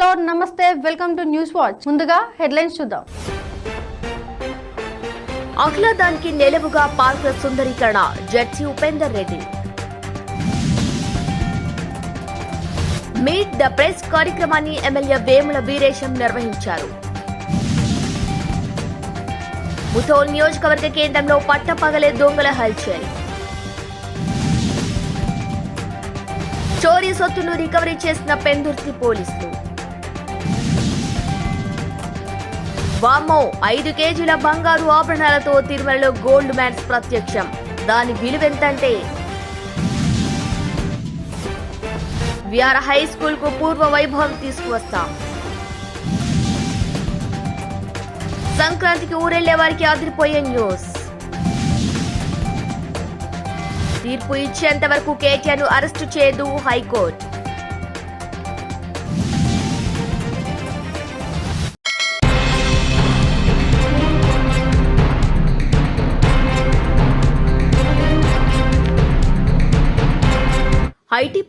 Hello నమస్తే welcome to news watch. ముందుగా headlines చూద్దాం. ఆహ్లాదానికి నిలవుగా పార్కుల సుందరీకరణ judge Upender Reddy. Meet the press కార్యక్రమాన్ని ఎమ్మెల్యే వేముల వీరేశం నిర్వహించారు. ముథోల్ నియోజకవర్గ కేంద్రంలో పట్టపగలే దొంగల హల్చల్. చోరీ సొత్తును రికవరీ చేసిన పెందుర్తి పోలీసులు. వామ్మో ఐదు కేజీల బంగారు ఆభరణాలతో తిరుమలలో గోల్డ్ మ్యాన్స్ ప్రత్యక్షం. దాని విలువెంతంటే విఆర్ హై స్కూల్కు పూర్వ వైభవం తీసుకువస్తాం. సంక్రాంతికి ఊరెళ్ళే వారికి అదిరిపోయే న్యూస్. తీర్పు ఇచ్చేంత వరకు కేటీఆర్ను అరెస్టు చేయదు హైకోర్టు.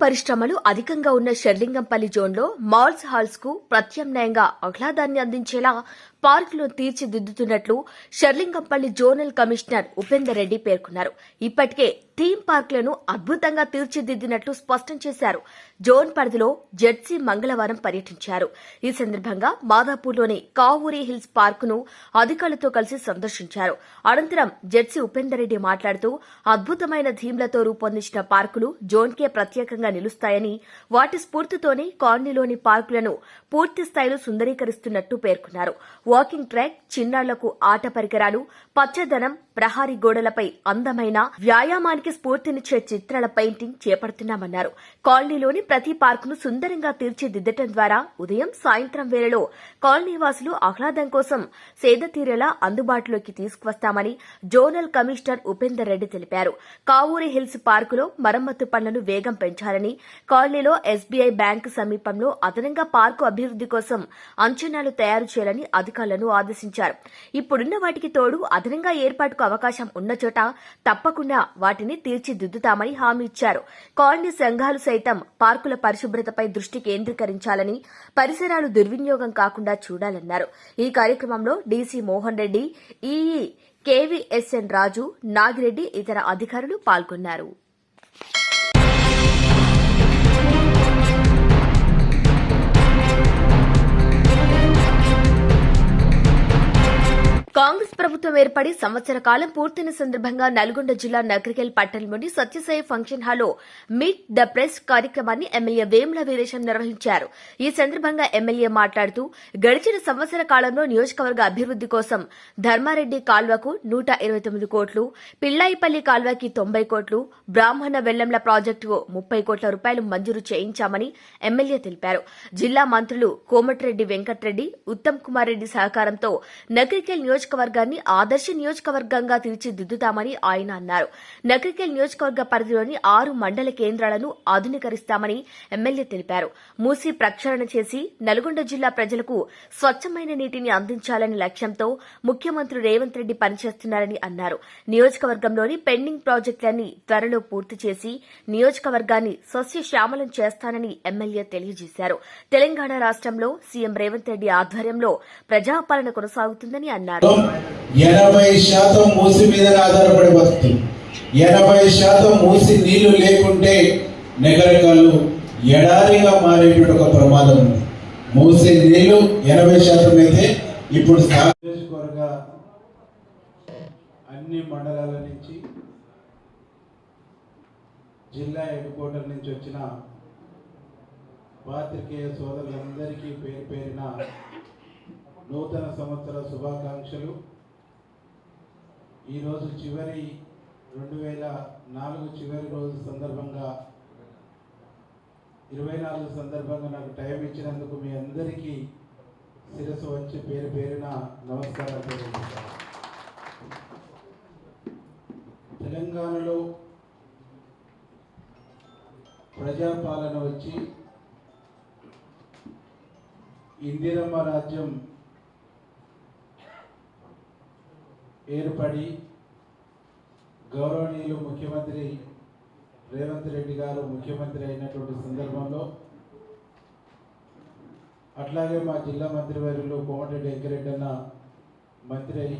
పరిశ్రమలు అధికంగా ఉన్న షెర్లింగంపల్లి జోన్లో మాల్స్ హాల్స్కు ప్రత్యామ్నాయంగా ఆహ్లాదాన్ని అందించేలా పార్కులో తీర్చిదిద్దుతున్నట్లు షర్లింగంపల్లి జోనల్ కమిషనర్ ఉపేందర్ రెడ్డి పేర్కొన్నారు. ఇప్పటికే థీమ్ పార్కులను అద్భుతంగా తీర్చిదిద్దినట్లు స్పష్టం చేశారు. జోన్ పరిధిలో జెడ్సీ మంగళవారం పర్యటించారు. ఈ సందర్భంగా మాదాపూర్లోని కావూరి హిల్స్ పార్కును అధికారులతో కలిసి సందర్శించారు. అనంతరం జెడ్సీ ఉపేందర్ రెడ్డి మాట్లాడుతూ అద్భుతమైన థీమ్లతో రూపొందించిన పార్కులు జోన్కే ప్రత్యేకంగా నిలుస్తాయని వాటి స్ఫూర్తితోనే కాలనీలోని పార్కులను పూర్తి స్థాయిలో సుందరీకరిస్తున్నట్టు పేర్కొన్నారు. వాకింగ్ ట్రాక్ చిన్నాళ్ళకు ఆట పరికరాలు పచ్చదనం ప్రహారీ గోడలపై అందమైన వ్యాయామానికి స్ఫూర్తినిచ్చే చిత్రాల పెయింటింగ్ చేపడుతున్నామన్నారు. కాలనీలోని ప్రతి పార్కును సుందరంగా తీర్చిదిద్దటం ద్వారా ఉదయం సాయంత్రం వేళలో కాలనీ వాసులు ఆహ్లాదం కోసం సేద తీరేలా అందుబాటులోకి తీసుకువస్తామని జోనల్ కమిషనర్ ఉపేందర్ రెడ్డి తెలిపారు. కావూరి హిల్స్ పార్కులో మరమ్మతు పనులను వేగం పెంచాలని కాలనీలో ఎస్బీఐ బ్యాంకు సమీపంలో అదనంగా పార్కు అభివృద్ది కోసం అంచనాలు తయారు చేయాలని అధికారులను ఆదేశించారు. ఇప్పుడున్న వాటికి తోడు అదనంగా ఏర్పాటుకు అవకాశం ఉన్న చోట తప్పకుండా వాటిని తీర్చిదిద్దుతామని హామీ ఇచ్చారు. కాలనీ సంఘాలు సైతం పార్కుల పరిశుభ్రతపై దృష్టి కేంద్రీకరించాలని పరిసరాలు దుర్వినియోగం కాకుండా చూడాలన్నారు. ఈ కార్యక్రమంలో DC Mohan Reddy EE KVSN Raju Nagireddy ఇతర అధికారులు పాల్గొన్నారు. కాంగ్రెస్ ప్రభుత్వం ఏర్పడి సంవత్సర కాలం పూర్తయిన సందర్భంగా నల్గొండ జిల్లా నగరికెల్ పట్టణంలోని సత్యసాయి ఫంక్షన్ హాల్లో మీట్ ద ప్రెస్ కార్యక్రమాన్ని ఎమ్మెల్యే వేముల వీరేశం నిర్వహించారు. ఈ సందర్భంగా ఎమ్మెల్యే మాట్లాడుతూ గడిచిన సంవత్సర కాలంలో నియోజకవర్గ అభివృద్ది కోసం ధర్మారెడ్డి కాల్వకు నూట ఇరవై తొమ్మిది కోట్లు పిల్లాయిపల్లి కాల్వకి తొంభై కోట్లు బ్రాహ్మణ వెల్లంల ప్రాజెక్టుకు ముప్పై కోట్ల రూపాయలు మంజూరు చేయించామని ఎమ్మెల్యే తెలిపారు. జిల్లా మంత్రులు కోమటిరెడ్డి వెంకట్రెడ్డి ఉత్తమ్ కుమార్ రెడ్డి సహకారంతో నగరికల్ నియోజకవర్గాన్ని ఆదర్శ నియోజకవర్గంగా తీర్చిదిద్దుతామని ఆయన అన్నారు. నగరికల్ నియోజకవర్గ పరిధిలోని ఆరు మండల కేంద్రాలను ఆధునీకరిస్తామని ఎమ్మెల్యే తెలిపారు. మూసి ప్రక్షాళన చేసి నల్గొండ జిల్లా ప్రజలకు స్వచ్ఛమైన నీటిని అందించాలనే లక్ష్యంతో ముఖ్యమంత్రి రేవంత్ రెడ్డి పనిచేస్తున్నారని అన్నారు. నియోజకవర్గంలోని పెండింగ్ ప్రాజెక్టులన్నీ త్వరలో పూర్తి చేసి నియోజకవర్గాన్ని సస్యశ్యామలం చేస్తానని ఎమ్మెల్యే తెలియజేశారు. తెలంగాణ రాష్ట్రంలో సీఎం రేవంత్ రెడ్డి ఆధ్వర్యంలో ప్రజాపాలన కొనసాగుతుందని అన్నారు. ఎనభై శాతం మూసి మీద ఆధారపడి బతుకుతుంది. ఎనభై శాతం మూసి నీళ్ళు లేకుంటే నెగరకాలు ఎడారిగా మారేటువంటి ఒక ప్రమాదం ఉంది. మూసే నీళ్ళు ఎనభై శాతం అయితే ఇప్పుడు నియోజకవర్గ అన్ని మండలాల నుంచి జిల్లా హెడ్ క్వార్టర్ నుంచి వచ్చిన పాత్రికేయ సోదరులందరికీ పేరు పేరిన నూతన సంవత్సర శుభాకాంక్షలు. ఈరోజు చివరి రెండు వేల నాలుగు చివరి రోజు సందర్భంగా ఇరవై నాలుగు సందర్భంగా నాకు టైం ఇచ్చినందుకు మీ అందరికీ శిరస్సు వచ్చి పేరు పేరున నమస్కారాలు తెలియజేస్తాను. తెలంగాణలో ప్రజాపాలన వచ్చి ఇందిరమ్మ రాజ్యం ఏర్పడి గౌరవనీయులు ముఖ్యమంత్రి రేవంత్ రెడ్డి గారు ముఖ్యమంత్రి అయినటువంటి సందర్భంలో అట్లాగే మా జిల్లా మంత్రివర్యులు కోమటిరెడ్డి వెంకరెడ్డి అన్న మంత్రి అయి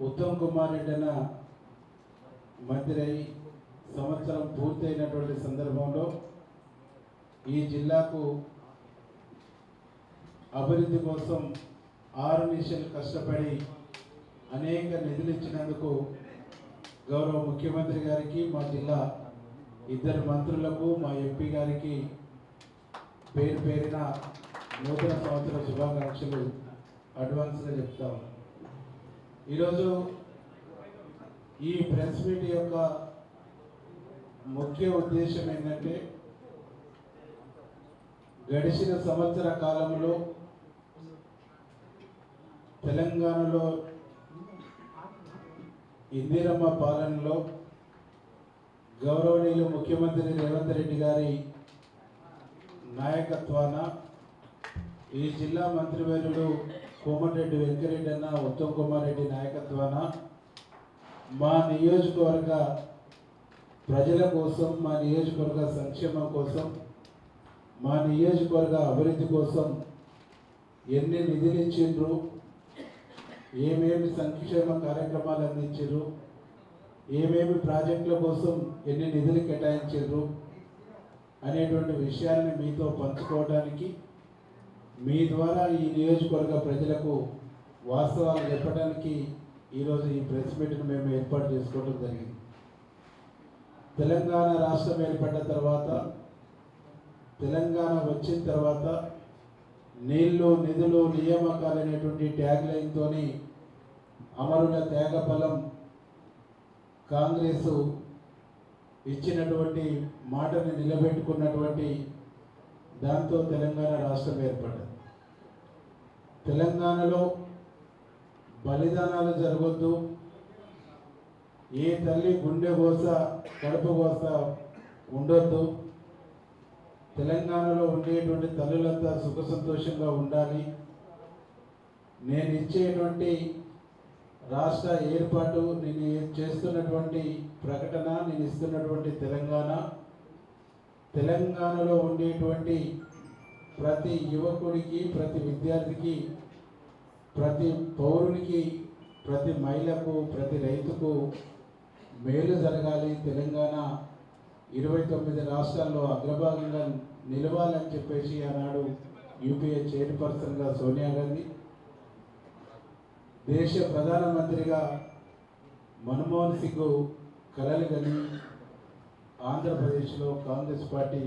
ఉత్తమ్ కుమార్ రెడ్డి అన్న మంత్రి అయి సంవత్సరం పూర్తయినటువంటి సందర్భంలో ఈ జిల్లాకు అభివృద్ధి కోసం ఆరు నిమిషాలు కష్టపడి అనేక నిధులు ఇచ్చినందుకు గౌరవ ముఖ్యమంత్రి గారికి మా జిల్లా ఇద్దరు మంత్రులకు మా ఎంపీ గారికి పేరు పేరిన నూతన సంవత్సర శుభాకాంక్షలు అడ్వాన్స్గా చెప్తాం ఈరోజు ఈ ప్రెస్ మీట్ యొక్క ముఖ్య ఉద్దేశం ఏంటంటే గడిచిన సంవత్సర కాలంలో తెలంగాణలో ఇందిరమ్మ పాలనలో గౌరవనీయులు ముఖ్యమంత్రి రేవంత్ రెడ్డి గారి నాయకత్వాన ఈ జిల్లా మంత్రివర్యుడు కోమటిరెడ్డి వెంకరెడ్డి అన్న ఉత్తమ్ కుమార్ రెడ్డి నాయకత్వాన మా నియోజకవర్గ ప్రజల కోసం మా నియోజకవర్గ సంక్షేమం కోసం మా నియోజకవర్గ అభివృద్ధి కోసం ఎన్ని నిధులు ఇచ్చిండ్రు ఏమేమి సంక్షేమ కార్యక్రమాలు అందించారు? ఏమేమి ప్రాజెక్టుల కోసం ఎన్ని నిధులు కేటాయించారు? అనేటువంటి విషయాన్ని మీతో పంచుకోవడానికి మీ ద్వారా ఈ నియోజకవర్గ ప్రజలకు వాస్తవాలు చెప్పడానికి ఈరోజు ఈ ప్రెస్ మీట్ను మేము ఏర్పాటు చేసుకోవడం జరిగింది. తెలంగాణ రాష్ట్రం ఏర్పడ్డ తర్వాత తెలంగాణ వచ్చిన తర్వాత నీళ్ళు నిధులు నియామకాలు అనేటువంటి ట్యాగ్ లైన్తోని అమరుల త్యాగ బలం కాంగ్రెస్ ఇచ్చినటువంటి మాటని నిలబెట్టుకున్నటువంటి దాంతో తెలంగాణ రాష్ట్రం ఏర్పడ్డది. తెలంగాణలో బలిదానాలు జరగొద్దు. ఏ తల్లి గుండె కోస కడుపు కోస ఉండొద్దు. తెలంగాణలో ఉండేటువంటి తల్లులంతా సుఖ సంతోషంగా ఉండాలి. నేను ఇచ్చేటువంటి రాష్ట్ర ఏర్పాటు నేను చేస్తున్నటువంటి ప్రకటన నేను ఇస్తున్నటువంటి తెలంగాణ. తెలంగాణలో ఉండేటువంటి ప్రతి యువకుడికి ప్రతి విద్యార్థికి ప్రతి పౌరునికి ప్రతి మహిళకు ప్రతి రైతుకు మేలు జరగాలి తెలంగాణ. ఇరవై తొమ్మిది రాష్ట్రాల్లో అగ్రభాగంగా నిలవాలని చెప్పేసి ఆనాడు యూపీఏ చైర్పర్సన్గా సోనియా గాంధీ దేశ ప్రధానమంత్రిగా మన్మోహన్ సింగ్ కలలుగని ఆంధ్రప్రదేశ్లో కాంగ్రెస్ పార్టీ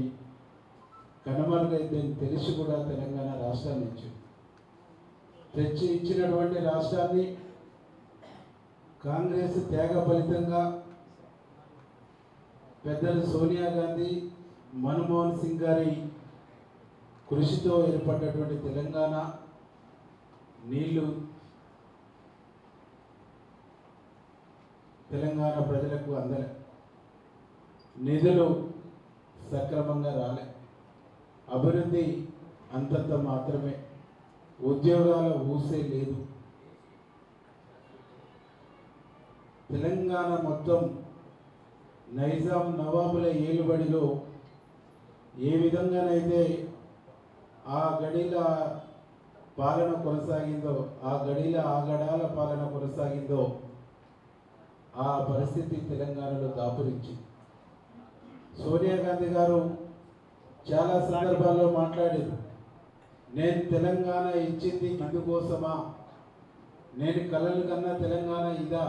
కనుమరుగైందని తెలిసి కూడా తెలంగాణ రాష్ట్రాన్ని ఇచ్చింది. తెచ్చి ఇచ్చినటువంటి రాష్ట్రాన్ని కాంగ్రెస్ త్యాగ ఫలితంగా పెద్దలు సోనియా గాంధీ మన్మోహన్ సింగ్ గారి కృషితో ఏర్పడినటువంటి తెలంగాణ నీళ్ళు తెలంగాణ ప్రజలకు అందలే నిధులు సక్రమంగా రాలే. అభివృద్ధి అంతంత మాత్రమే. ఉద్యోగాల ఊసే లేదు. తెలంగాణ మొత్తం నైజాం నవాబుల ఏలుబడిలో ఏ విధంగానైతే ఆ గడిల పాలన కొనసాగిందో ఆ గడిల ఆ గడాల పాలన కొనసాగిందో ఆ పరిస్థితి తెలంగాణలో దాపురించి సోనియా గాంధీ గారు చాలా సందర్భాల్లో మాట్లాడారు నేను తెలంగాణ ఇచ్చింది ఇందుకోసమా? నేను కలలు కన్నా తెలంగాణ ఇదా?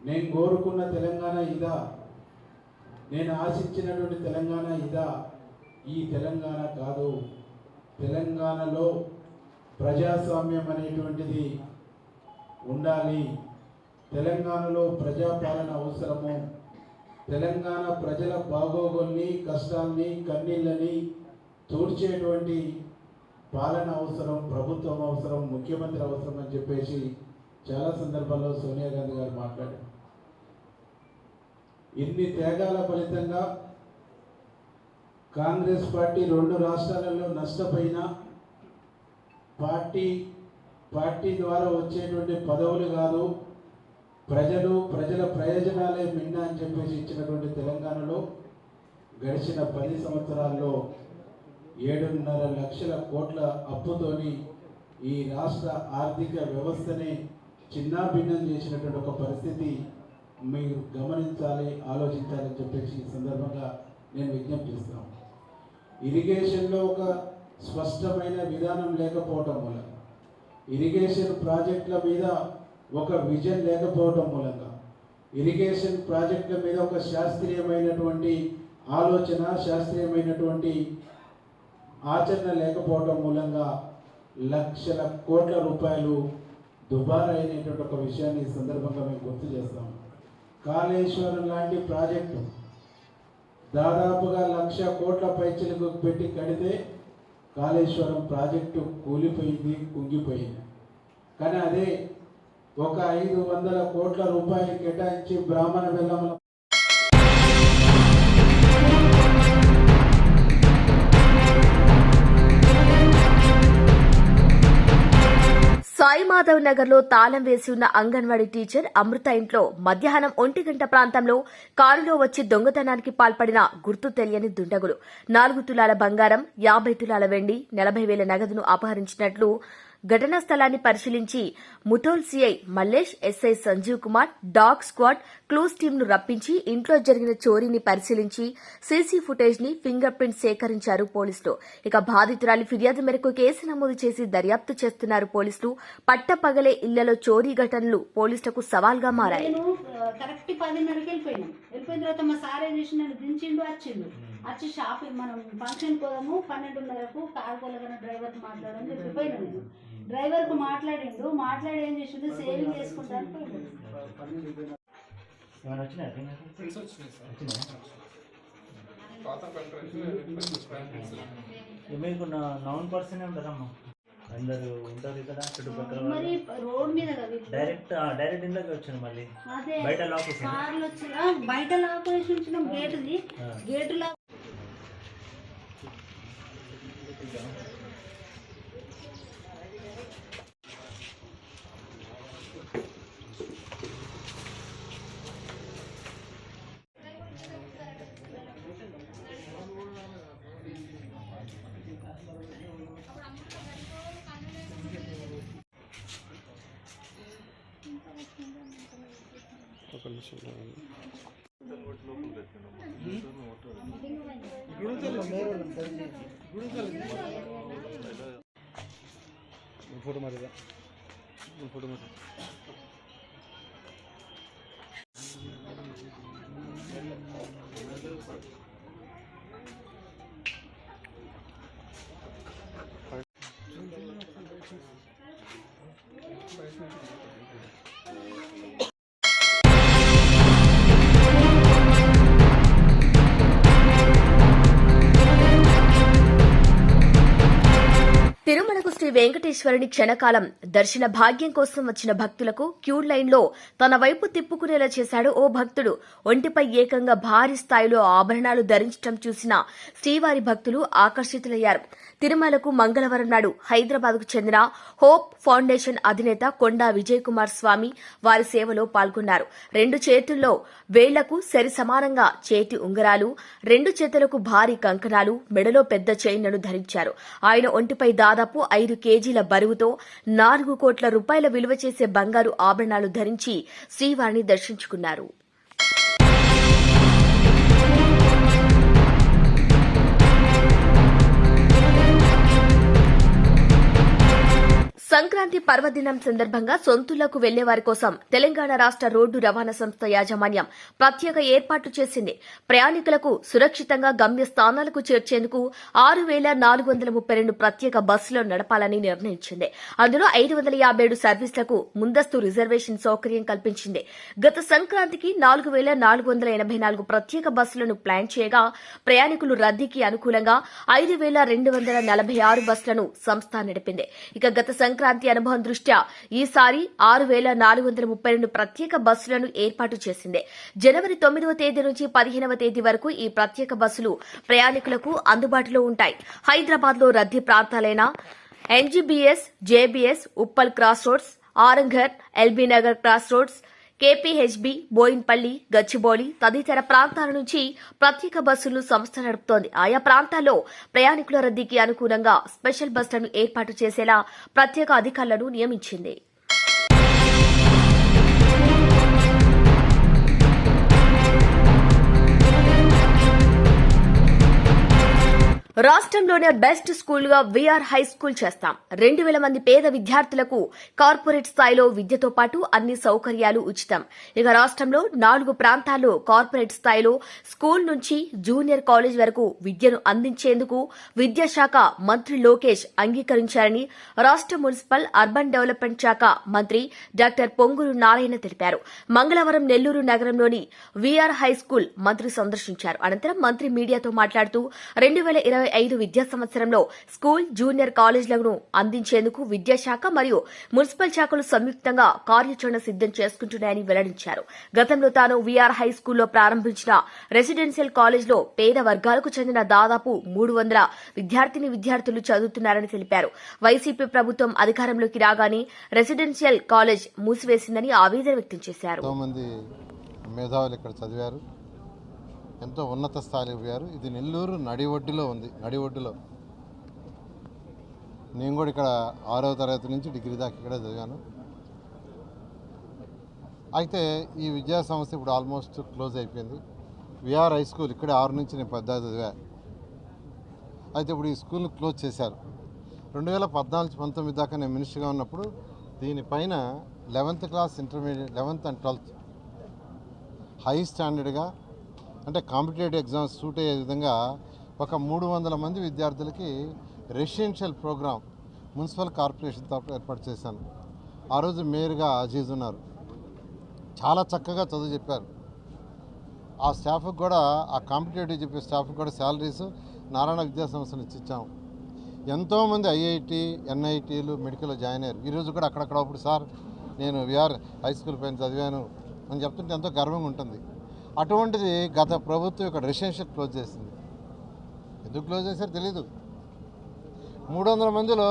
నేను కోరుకున్న తెలంగాణ ఇదా? నేను ఆశించినటువంటి తెలంగాణ ఇదా? ఈ తెలంగాణ కాదు. తెలంగాణలో ప్రజాస్వామ్యం అనేటువంటిది ఉండాలి. తెలంగాణలో ప్రజాపాలన అవసరము. తెలంగాణ ప్రజల బాగోగుల్ని కష్టాల్ని కన్నీళ్ళని తూడ్చేటువంటి పాలన అవసరం ప్రభుత్వం అవసరం ముఖ్యమంత్రి అవసరం అని చెప్పేసి చాలా సందర్భాల్లో సోనియా గాంధీ గారు మాట్లాడారు. ఇన్ని త్యాగాల ఫలితంగా కాంగ్రెస్ పార్టీ రెండు రాష్ట్రాలలో నష్టపోయిన పార్టీ పార్టీ ద్వారా వచ్చేటువంటి పదవులు కాదు ప్రజలు ప్రజల ప్రయోజనాలే మిన్న అని చెప్పేసి ఇచ్చినటువంటి తెలంగాణలో గడిచిన పది సంవత్సరాల్లో ఏడున్నర లక్షల కోట్ల అప్పుతోని ఈ రాష్ట్ర ఆర్థిక వ్యవస్థని చిన్నాభిన్నం చేసినటువంటి ఒక పరిస్థితి మీరు గమనించాలి ఆలోచించాలని చెప్పేసి ఈ సందర్భంగా నేను విజ్ఞప్తి చేస్తాను ఇరిగేషన్లో ఒక స్పష్టమైన విధానం లేకపోవటం మూలంగా ఇరిగేషన్ ప్రాజెక్టుల మీద ఒక విజన్ లేకపోవటం మూలంగా ఇరిగేషన్ ప్రాజెక్టుల మీద ఒక శాస్త్రీయమైనటువంటి ఆలోచన శాస్త్రీయమైనటువంటి ఆచరణ లేకపోవటం మూలంగా లక్షల కోట్ల రూపాయలు దుబారా అయినటువంటి ఒక విషయాన్ని ఈ సందర్భంగా మేము గుర్తు చేస్తాం కాళేశ్వరం లాంటి ప్రాజెక్టు. దాదాపుగా లక్ష కోట్ల పైచలకు పెట్టి కడితే కాళేశ్వరం ప్రాజెక్టు కూలిపోయింది కుంగిపోయింది. కానీ అదే ఒక ఐదు వందల కోట్ల రూపాయలు కేటాయించి బ్రాహ్మణ బెల్లముల సాయిమాధవ్ నగర్లో తాళం వేసి ఉన్న అంగన్వాడీ టీచర్ అమృత ఇంట్లో మధ్యాహ్నం ఒంటి గంట ప్రాంతంలో కారులో వచ్చి దొంగతనానికి పాల్పడిన గుర్తు తెలియని దుండగులు. నాలుగు తులాల బంగారం యాభై తులాల వెండి నలభై వేల నగదును అపహరించినట్లు ఘటనా స్థలాన్ని పరిశీలించి Mudhol CI Mallesh SI Sanjeev Kumar dog squad clues టీమ్ను రప్పించి ఇంట్లో జరిగిన చోరీని పరిశీలించి సీసీ ఫుటేజ్ని ఫింగర్ ప్రింట్ సేకరించారు పోలీసులు. ఇక బాధితురాలి ఫిర్యాదు మేరకు కేసు నమోదు చేసి దర్యాప్తు చేస్తున్నారు పోలీసులు. పట్టపగలే ఇళ్ళలో చోరీ ఘటనలు పోలీసులకు సవాల్గా మారాయి. నేను ఆ, కరెక్ట్ పదిన్నరకి వెళ్ళిపోయినాం. వెళ్ళిపోయిన తర్వాత మా సార్ ఏం చేసి నన్ను దించిండు వచ్చిండు వచ్చి షాపింగ్ మనం ఫంక్షన్ పోదాము పన్నెండున్నరకు కారు కొలగన డ్రైవర్ మాట్లాడని చెప్పిపోయినా నేను. డ్రైవర్కు మాట్లాడిండు మాట్లాడి ఏం చేసిండు సేవింగ్ చేసుకుంటాను మీకు నౌన్ పర్సన్ ఉంటారమ్మా అందరు ఉంటారు ఇక్కడ చుట్టుపక్కల మరి వాళ్ళు. రోడ్ మీద కదా వీళ్ళు. డైరెక్ట్ ఆ, డైరెక్ట్ వచ్చాను మళ్ళీ. బయట లాక్ బయట లాక్ వేసి ఉంచినాం గేటుది. ఆ. గేటు లాక్ பண்ண சொல்கிறாங்க ஃபோட்டோ மாதிரி தான். ஃபோட்டோ மாதிரி. వెంకటేశ్వరుని క్షణకాలం దర్శన భాగ్యం కోసం వచ్చిన భక్తులకు క్యూ లైన్లో తన వైపు తిప్పుకునేలా చేశాడు ఓ భక్తుడు. ఒంటిపై ఏకంగా భారీ స్థాయిలో ఆభరణాలు ధరించడం చూసిన శ్రీవారి భక్తులు ఆకర్షితులయ్యారు. తిరుమలకు మంగళవారం నాడు హైదరాబాద్కు చెందిన హోప్ ఫౌండేషన్ అధినేత కొండా విజయ్ కుమార్ స్వామి వారి సేవలో పాల్గొన్నారు. రెండు చేతుల్లో వేళ్ళకు సరి సమానంగా చేతి ఉంగరాలు రెండు చేతులకు భారీ కంకణాలు మెడలో పెద్ద చైన్లను ధరించారు. ఆయన ఒంటిపై దాదాపు ఐదు కేజీల బరువుతో నాలుగు కోట్ల రూపాయల విలువ చేసే బంగారు ఆభరణాలు ధరించి శ్రీవారిని దర్శించుకున్నారు. సంక్రాంతి పర్వదినం సందర్భంగా సొంతులకు వెళ్ళే వారి కోసం తెలంగాణ రాష్ట రోడ్డు రవాణా సంస్థ యాజమాన్యం ప్రత్యేక ఏర్పాట్లు చేసింది. ప్రయాణికులకు సురక్షితంగా గమ్య స్థానాలకు చేర్చేందుకు ఆరు వేల నాలుగు వందల ముప్పై రెండు ప్రత్యేక బస్సులు నడపాలని నిర్ణయించింది. అందులో ఐదు వందల యాభై ఏడు సర్వీసులకు ముందస్తు రిజర్వేషన్ సౌకర్యం కల్పించింది. గత సంక్రాంతికి నాలుగు వేల నాలుగు వందల ఎనభై నాలుగు ప్రత్యేక బస్సులను ప్లాన్ చేయగా ప్రయాణికులు రద్దీకి అనుకూలంగా ఐదు వేల రెండు వందల నలభై ఆరు బస్సులను సంస్థ నడిపింది. ఇక గత సంక్రాంతి సంక్రాంతి అనుభవం దృష్ట్యా ఈసారి ఆరు వేల నాలుగు వందల ముప్పై రెండు ప్రత్యేక బస్సులను ఏర్పాటు చేసింది. జనవరి తొమ్మిదవ తేదీ నుంచి పదిహేనవ తేదీ వరకు ఈ ప్రత్యేక బస్సులు ప్రయాణికులకు అందుబాటులో ఉంటాయి. హైదరాబాద్లో రద్దీ ప్రాంతాలైన NGBS JBS Uppal cross roads Aramghar LB Nagar cross roads KPHB Boinpally Gachibowli తదితర ప్రాంతాల నుంచి ప్రత్యేక బస్సులు సంస్థ నడుపుతోంది. ఆయా ప్రాంతాల్లో ప్రయాణికుల రద్దీకి అనుగుణంగా స్పెషల్ బస్సులను ఏర్పాటు చేసేలా ప్రత్యేక అధికారులను నియమించింది. రాష్ట్రంలోనే బెస్ట్ స్కూల్గా వీఆర్ హై స్కూల్ చేస్తాం. రెండు వేల మంది పేద విద్యార్థులకు కార్పొరేట్ స్థాయిలో విద్యతో పాటు అన్ని సౌకర్యాలు ఉచితం. ఇక రాష్ట్రంలో నాలుగు ప్రాంతాల్లో కార్పొరేట్ స్థాయిలో స్కూల్ నుంచి జూనియర్ కాలేజ్ వరకు విద్యను అందించేందుకు విద్యాశాఖ మంత్రి లోకేష్ అంగీకరించారని రాష్ట్ర మున్సిపల్ అర్బన్ డెవలప్మెంట్ శాఖ మంత్రి డాక్టర్ పొంగురు నారాయణ తెలిపారు. మంగళవారం నెల్లూరు నగరంలోని వీఆర్ హై స్కూల్ మంత్రి సందర్శించారు. అనంతరం మంత్రి మీడియాతో మాట్లాడుతూ రెండు వేల ఇరవై ఐదు విద్యా సంవత్సరంలో స్కూల్ జూనియర్ కాలేజీలను అందించేందుకు విద్యాశాఖ మరియు మున్సిపల్ శాఖలు సంయుక్తంగా కార్యాచరణ సిద్దం చేసుకుంటున్నాయని వెల్లడించారు. గతంలో తాను వీఆర్ హై స్కూల్లో ప్రారంభించిన రెసిడెన్షియల్ కాలేజ్లో పేద వర్గాలకు చెందిన దాదాపు మూడు వందల విద్యార్థిని విద్యార్థులు చదువుతున్నారని తెలిపారు. వైసీపీ ప్రభుత్వం అధికారంలోకి రాగానే రెసిడెన్షియల్ కాలేజ్ మూసివేసిందని ఆవేదన వ్యక్తం చేశారు. మేధావులు ఇక్కడ చదివారు. ఎంతో ఉన్నత స్థాయికి పోయారు. ఇది నెల్లూరు నడివడ్డులో ఉంది. నడివడ్డులో. నేను కూడా ఇక్కడ ఆరవ తరగతి నుంచి డిగ్రీ దాకా ఇక్కడే చదివాను. అయితే ఈ విద్యా సంస్థ ఇప్పుడు ఆల్మోస్ట్ క్లోజ్ అయిపోయింది. విఆర్ హై స్కూల్ ఇక్కడే ఆరు నుంచి నేను పెద్ద చదివా. అయితే ఇప్పుడు ఈ స్కూల్ని క్లోజ్ చేశారు. రెండు వేల పద్నాలుగు పంతొమ్మిది దాకా నేను మినిస్టర్గా ఉన్నప్పుడు దీనిపైన eleventh class intermediate eleventh and twelfth high స్టాండర్డ్గా అంటే కాంపిటేటివ్ ఎగ్జామ్స్ సూట్ అయ్యే విధంగా ఒక మూడు వందల మంది విద్యార్థులకి రెసిడెన్షియల్ ప్రోగ్రామ్ మున్సిపల్ కార్పొరేషన్ ఏర్పాటు చేశాను. ఆ రోజు మేయర్గా అజీజ్ ఉన్నారు. చాలా చక్కగా చదువు చెప్పారు. ఆ స్టాఫ్కి కూడా ఆ కాంపిటేటివ్ చెప్పే స్టాఫ్కి కూడా శాలరీస్ నారాయణ విద్యా సంస్థ నుంచి ఇచ్చాము. ఎంతోమంది ఐఐటి ఎన్ఐటీలు మెడికల్లో జాయిన్ అయ్యారు. ఈరోజు కూడా అక్కడక్కడ అప్పుడు సార్ నేను విఆర్ హై స్కూల్ పైన చదివాను అని చెప్తుంటే ఎంతో గర్వంగా ఉంటుంది. అటువంటిది గత ప్రభుత్వం యొక్క రెసిడెన్షియల్ క్లోజ్ చేసింది. ఎందుకు క్లోజ్ చేశారో తెలీదు. మూడు వందల మందిలో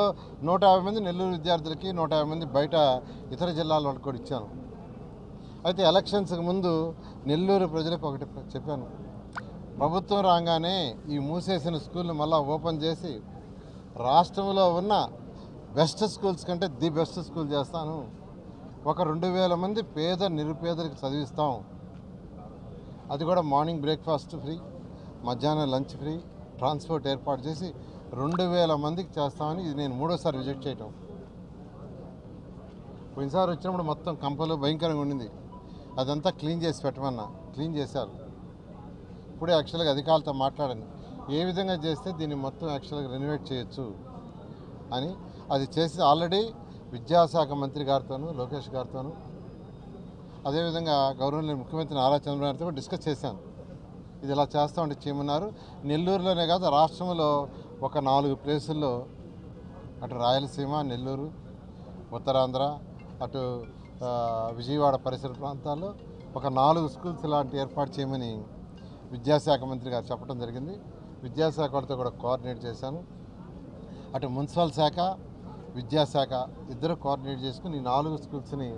నూట యాభై మంది నెల్లూరు విద్యార్థులకి నూట యాభై మంది బయట ఇతర జిల్లాల వాళ్ళకి కూడా ఇచ్చాను అయితే ఎలక్షన్స్కి ముందు నెల్లూరు ప్రజలకు ఒకటి చెప్పాను. ప్రభుత్వం రాగానే ఈ మూసేసిన స్కూల్ని మళ్ళీ ఓపెన్ చేసి రాష్ట్రంలో ఉన్న బెస్ట్ స్కూల్స్ కంటే ది బెస్ట్ స్కూల్ చేస్తాను. ఒక రెండు వేల మంది పేద నిరుపేదలకు చదివిస్తాం. అది కూడా మార్నింగ్ బ్రేక్ఫాస్ట్ ఫ్రీ మధ్యాహ్నం లంచ్ ఫ్రీ ట్రాన్స్పోర్ట్ ఏర్పాటు చేసి రెండు వేల మందికి చేస్తామని ఇది నేను మూడోసారి విజిట్ చేయటం. పోయినసారి వచ్చినప్పుడు మొత్తం కంపలు భయంకరంగా ఉండింది. అదంతా క్లీన్ చేసి పెట్టమన్నా క్లీన్ చేశారు. ఇప్పుడే యాక్చువల్గా అధికారులతో మాట్లాడాను ఏ విధంగా చేస్తే దీన్ని మొత్తం యాక్చువల్గా రెనోవేట్ చేయొచ్చు అని. అది చేసి ఆల్రెడీ విద్యాశాఖ మంత్రి గారితోనూ లోకేష్ గారితోనూ అదేవిధంగా గౌరవనీయ ముఖ్యమంత్రి నారా చంద్రబాబు నాయుడుతో డిస్కస్ చేశాను. ఇది ఇలా చేస్తామంటే చేయమన్నారు. నెల్లూరులోనే కాదు రాష్ట్రంలో ఒక నాలుగు ప్లేసుల్లో అటు రాయలసీమ నెల్లూరు ఉత్తరాంధ్ర అటు విజయవాడ పరిసర ప్రాంతాల్లో ఒక నాలుగు స్కూల్స్ ఇలాంటి ఏర్పాటు చేయమని విద్యాశాఖ మంత్రి గారు చెప్పడం జరిగింది. విద్యాశాఖ వారితో కూడా కోఆర్డినేట్ చేశాను. అటు మున్సిపల్ శాఖ విద్యాశాఖ ఇద్దరు కోఆర్డినేట్ చేసుకుని నాలుగు స్కూల్స్ని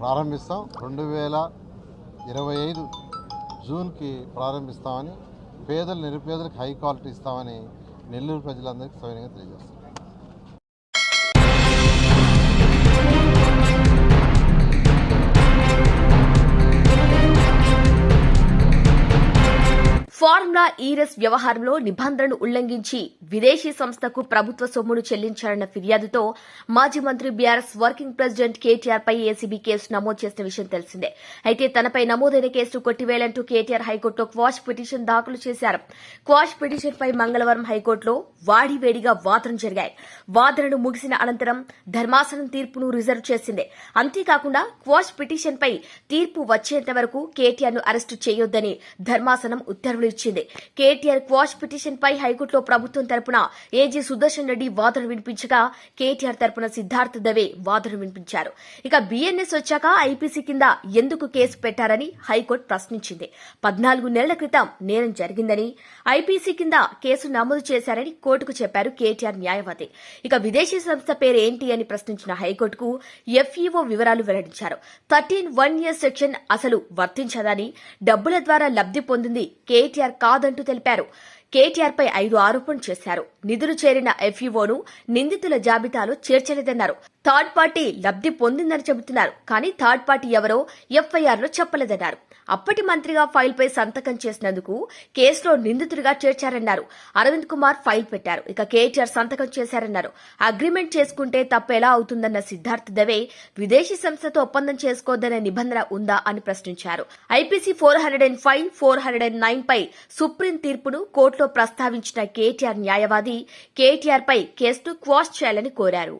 ప్రారంభిస్తాం. రెండు వేల ఇరవై ఐదు జూన్కి ప్రారంభిస్తామని పేదలు నిరుపేదలకు హై క్వాలిటీ ఇస్తామని నెల్లూరు ప్రజలందరికీ సవినయంగా తెలియజేస్తాం ఫార్ములా ఈరస్ వ్యవహారంలో నిబంధనలు ఉల్లంఘించి విదేశీ సంస్థకు ప్రభుత్వ సొమ్మును చెల్లించారన్న ఫిర్యాదుతో మాజీ మంత్రి బీఆర్ఎస్ వర్కింగ్ ప్రెసిడెంట్ కేటీఆర్ పై ఏసీబీ కేసు నమోదు చేసిన విషయం తెలిసిందే. అయితే తనపై నమోదైన కేసు కొట్టివేయాలంటూ కేటీఆర్ హైకోర్టులో క్వాష్ పిటిషన్ దాఖలు చేశారు. క్వాష్ పిటిషన్ పై మంగళవారం హైకోర్టులో వాడివేడిగా వాదనలు జరిగాయి. వాదనలు ముగిసిన అనంతరం ధర్మాసనం తీర్పును రిజర్వ్ చేసింది. అంతేకాకుండా క్వాష్ పిటిషన్ పై తీర్పు వచ్చేంత వరకు కేటీఆర్ను అరెస్టు చేయొద్దని ధర్మాసనం ఉత్తర్వులు ఇచ్చింది కేటీఆర్ క్వాష్ పిటిషన్ పై హైకోర్టులో ప్రభుత్వం తరపున ఏజీ సుదర్శన్ రెడ్డి వాదన వినిపించగా కేటీఆర్ తరపున సిద్ధార్థ దవే వాదన వినిపించారు. ఇక బీఎన్ఎస్ వచ్చాక ఐపీసీ కింద ఎందుకు కేసు పెట్టారని హైకోర్టు ప్రశ్నించింది. పద్నాలుగు నెలల క్రితం నేరం జరిగిందని ఐపీసీ కింద కేసు నమోదు చేశారని కోర్టుకు చెప్పారు కేటీఆర్ న్యాయవాది. ఇక విదేశీ సంస్థ పేరు ఏంటి అని ప్రశ్నించిన హైకోర్టుకు ఎఫ్ఈఓ వివరాలు వెల్లడించారు. థర్టీన్ వన్ ఇయర్ సెక్షన్ అసలు వర్తించదని డబ్బుల ద్వారా లబ్ధి పొందింది కేటీఆర్ కాదంటూ తెలిపారు. కేటీఆర్ పై ఐదు ఆరోపణలు చేశారు. నిధులు చేరిన ఎఫ్ఈఓను నిందితుల జాబితాలో చేర్చలేదన్నారు. థర్డ్ పార్టీ లబ్ధి పొందిందని చెబుతున్నారు. కానీ థర్డ్ పార్టీ ఎవరో ఎఫ్ఐఆర్లో చెప్పలేదన్నారు. అప్పటి మంత్రిగా ఫైల్పై సంతకం చేసినందుకు కేసులో నిందితుడిగా చేర్చారన్నారు. అరవింద్ కుమార్ ఫైల్ పెట్టారు. ఇక కేటీఆర్ సంతకం చేశారన్నారు. అగ్రిమెంట్ చేసుకుంటే తప్పు ఎలా అవుతుందన్న సిద్ధార్థ్ దవే విదేశీ సంస్థతో ఒప్పందం చేసుకోవద్దనే నిబంధన ఉందా అని ప్రశ్నించారు. IPC four hundred and five four hundred and nine pi supreme తీర్పును కోర్టులో ప్రస్తావించిన కేటీఆర్ న్యాయవాది కేటీఆర్ పై కేసును క్వాష్ చేయాలని కోరారు.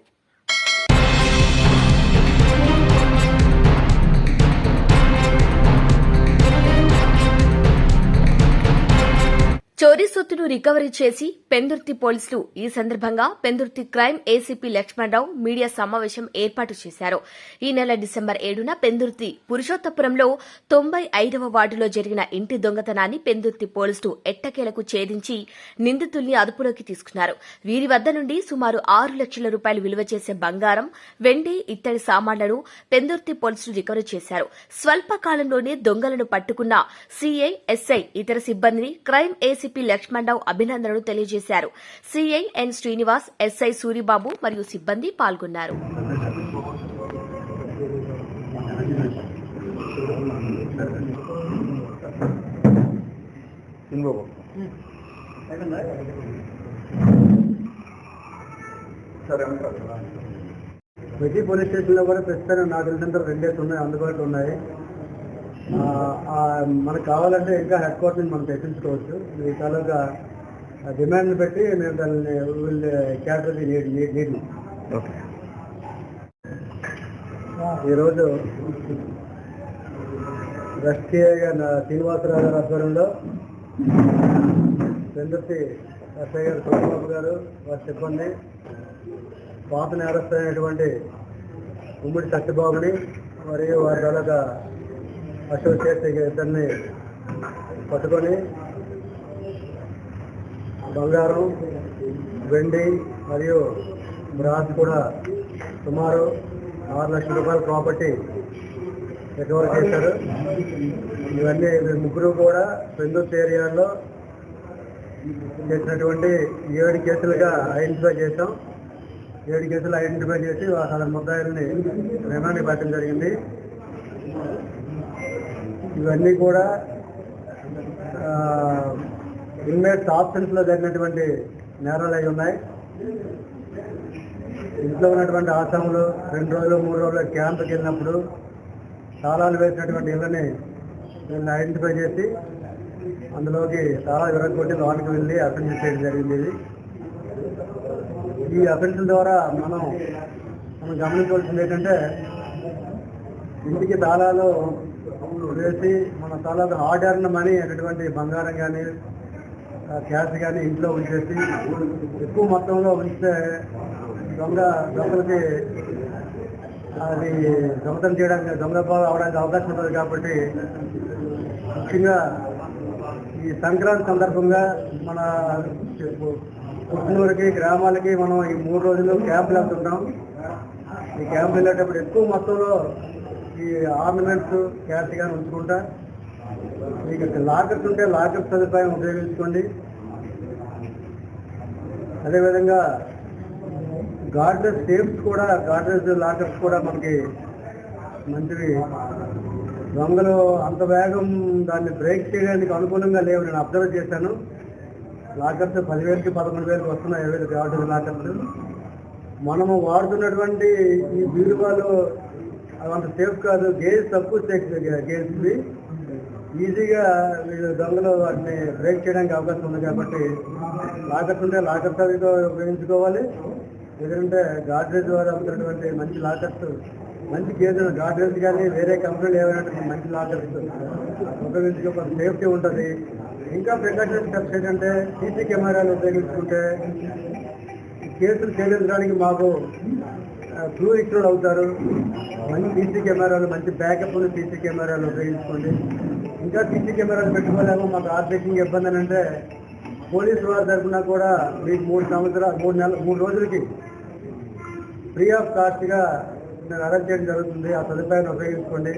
చోరీ రికవరీ చేసి పెందుర్తి పోలీసులు ఈ సందర్భంగా Pendurthi crime ACP Lakshmana Rao media సమావేశం ఏర్పాటు చేశారు. ఈ నెల డిసెంబర్ ఏడున పెందుర్తి పురుషోత్తపురంలో తొంభై ఐదవ వార్డులో జరిగిన ఇంటి దొంగతనాన్ని పెందుర్తి పోలీసులు ఎట్టకేలకు ఛేదించి నిందితుల్ని అదుపులోకి తీసుకున్నారు. వీరి వద్ద నుండి సుమారు ఆరు లక్షల రూపాయలు విలువ చేసే బంగారం వెండి ఇత్తడి సామాన్లను పెందుర్తి పోలీసులు రికవరీ చేశారు. స్వల్ప కాలంలోనే దొంగలను పట్టుకున్న సీఐ ఎస్ఐ ఇతర సిబ్బందిని క్రైమ్ ఏసీపీ లక్ష్మణరావు అభినందనలు తెలియజేశారు. CI N Srinivas SI Suribabu మరియు సిబ్బంది పాల్గొన్నారు. ప్రతి పోలీస్ స్టేషన్లో కూడా ప్రస్తుతం నాకు తెలిసినంత రెండేసి ఉన్నాయి అందుబాటులో ఉన్నాయి. మనకు కావాలంటే ఇంకా హెడ్ క్వార్టర్ని మనం తెప్పించుకోవచ్చు. మీ తాలూకా డిమాండ్ పెట్టి మేము దాన్ని will cater the need need ఈరోజు రాష్ట్రీయ శ్రీనివాసరావు గారి ఆధ్వర్యంలో చంద్రతి ఎస్ఐ గారు సోమబాబు గారు వారి సిబ్బంది పాత నేరస్తులైనటువంటి ఉమ్మడి సత్యబాబుని మరియు వారి తాలూకా అసోసియేట్స్ ఇద్దరిని పట్టుకొని బంగారం వెండి మరియు బ్రాస్ కూడా సుమారు ఆరు లక్షల రూపాయల ప్రాపర్టీ రికవర్ చేశారు. ఇవన్నీ ముగ్గురు కూడా పెందుర్తి ఏరియాలో చేసినటువంటి ఏడు కేసులుగా ఐడెంటిఫై చేశాం. ఏడు కేసులు ఐడెంటిఫై చేసి వాళ్ళ ముద్దాయిల్ని రిమాండ్ పెట్టడం జరిగింది. ఇవన్నీ కూడా ఇన్మేట్స్ ఆప్షన్స్లో జరిగినటువంటి నేరాలు అయి ఉన్నాయి. ఇంట్లో ఉన్నటువంటి ఆసాములు రెండు రోజులు మూడు రోజులు క్యాంప్కి వెళ్ళినప్పుడు తాళాలు వేసినటువంటి ఇళ్ళని వీళ్ళని ఐడెంటిఫై చేసి అందులోకి తాళాలు విరగొట్టి లోనికి వెళ్ళి అఫెన్స్ చేయడం జరిగింది ఇది. ఈ అఫెన్స్ ద్వారా మనం మనం గమనించవలసింది ఏంటంటే ఇంటికి తాళాలు వేసి మన తాళాలు ఆర్డర్న మనీ అటువంటి బంగారం కానీ క్యాష్ కానీ ఇంట్లో ఉంచేసి ఎక్కువ మొత్తంలో ఉంచితే దొంగ దొంగలకి అది దొంగతనం చేయడానికి దొంగ అవడానికి అవకాశం ఉంటుంది కాబట్టి ముఖ్యంగా ఈ సంక్రాంతి సందర్భంగా మన పుట్టినూరికి గ్రామాలకి మనం ఈ మూడు రోజులు క్యాంపులు వెళ్తుంటాం ఈ క్యాంపులు వెళ్ళేటప్పుడు ఎక్కువ మొత్తంలో ఈ ఆర్నమెంట్స్ క్యాష్ కానీ ఉంచుకుంటా. మీకు లాకర్స్ ఉంటే లాకర్ సదుపాయం ఉపయోగించుకోండి. అదేవిధంగా గాడ్రెస్ సేఫ్స్ కూడా గార్డెన్ లాకర్స్ కూడా మనకి మంచివి. దొంగలు అంత వేగం దాన్ని బ్రేక్ చేయడానికి అనుకూలంగా లేవు. నేను అబ్జర్వ్ చేశాను. లాకర్స్ పదివేలకి పదకొండు వేలకు వస్తున్నాయి. ఏవైతే గార్డెన్ లాకర్స్. మనము వాడుతున్నటువంటి ఈ బీరువాలు అంత సేఫ్ కాదు. గేజ్ తక్కువ సేఫ్ గేజ్వి ఈజీగా వీళ్ళు దొంగలు వాటిని బ్రేక్ చేయడానికి అవకాశం ఉంది కాబట్టి లాకర్స్ ఉంటే లాకర్స్ అవి ఉపయోగించుకోవాలి. ఎదురుంటే గాడ్రేజ్ ద్వారా అమ్ముతున్నటువంటి మంచి లాకర్స్ మంచి గేదెలు గాడ్రేజ్ కానీ వేరే కంపెనీలు ఏమైనా మంచి లాకర్స్ ఉపయోగించుకోవాలి సేఫ్టీ ఉంటుంది. ఇంకా ప్రికాషన్ స్టెప్స్ ఏంటంటే సీసీ కెమెరాలు ఉపయోగించుకుంటే కేసులు ఛేదించడానికి మాకు ట్రూ ఇచ్చిన అవుతారు. మంచి సీసీ కెమెరాలు మంచి బ్యాకప్ ఉన్న సీసీ కెమెరాలు ఉపయోగించుకోండి. ఇంకా సీసీ కెమెరాలు పెట్టుకోలేము మాకు ఆర్థికంగా ఇబ్బంది అని అంటే పోలీసు వారి తరఫున కూడా మీకు మూడు సంవత్సరాలు మూడు నెలలు మూడు రోజులకి ఫ్రీ ఆఫ్ కాస్ట్గా నేను అరెస్ట్ చేయడం జరుగుతుంది. ఆ సదుపాయాన్ని ఉపయోగించుకోండి.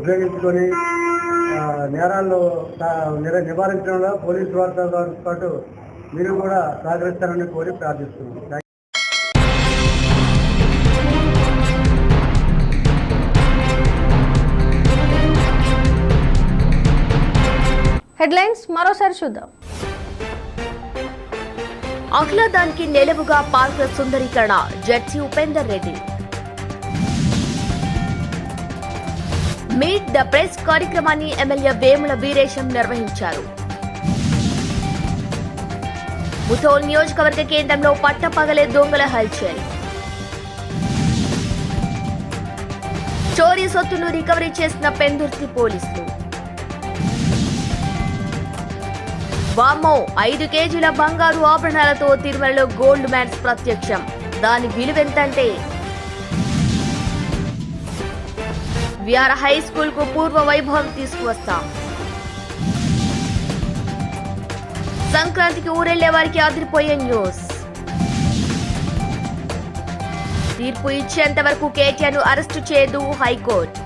ఉపయోగించుకొని నేరాల్లో నివారించడంలో పోలీసు వారితో పాటు మీరు కూడా సహకరిస్తారని కోరి ప్రార్థిస్తున్నాం. హెడ్లైన్స్ మరోసారి చూద్దాం. ఆహ్లాదానికి నెలవుగా పార్కుల సుందరీకరణ judge Upender Reddy. Meet the press కార్యక్రమాన్ని ఎమ్మెల్యే వేముల వీరేశం నిర్వహించారు. ముథోల్ నియోజకవర్గ కేంద్రంలో పట్టపగలే దొంగల హల్చల్. చోరీ సొత్తును రికవరీ చేసిన పెందుర్తి పోలీసులు. వామ్మో ఐదు కేజీల బంగారు ఆభరణాలతో తిరుమలలో గోల్డ్ మ్యాన్స్ ప్రత్యక్షం. దాని విలువెంతంటే విఆర్ హై స్కూల్కు పూర్వ వైభవం తీసుకువస్తాం. సంక్రాంతికి ఊరెళ్ళే వారికి అదిరిపోయే న్యూస్. తీర్పు ఇచ్చేంత వరకు కేటీఆర్ను అరెస్టు చేయదు హైకోర్టు.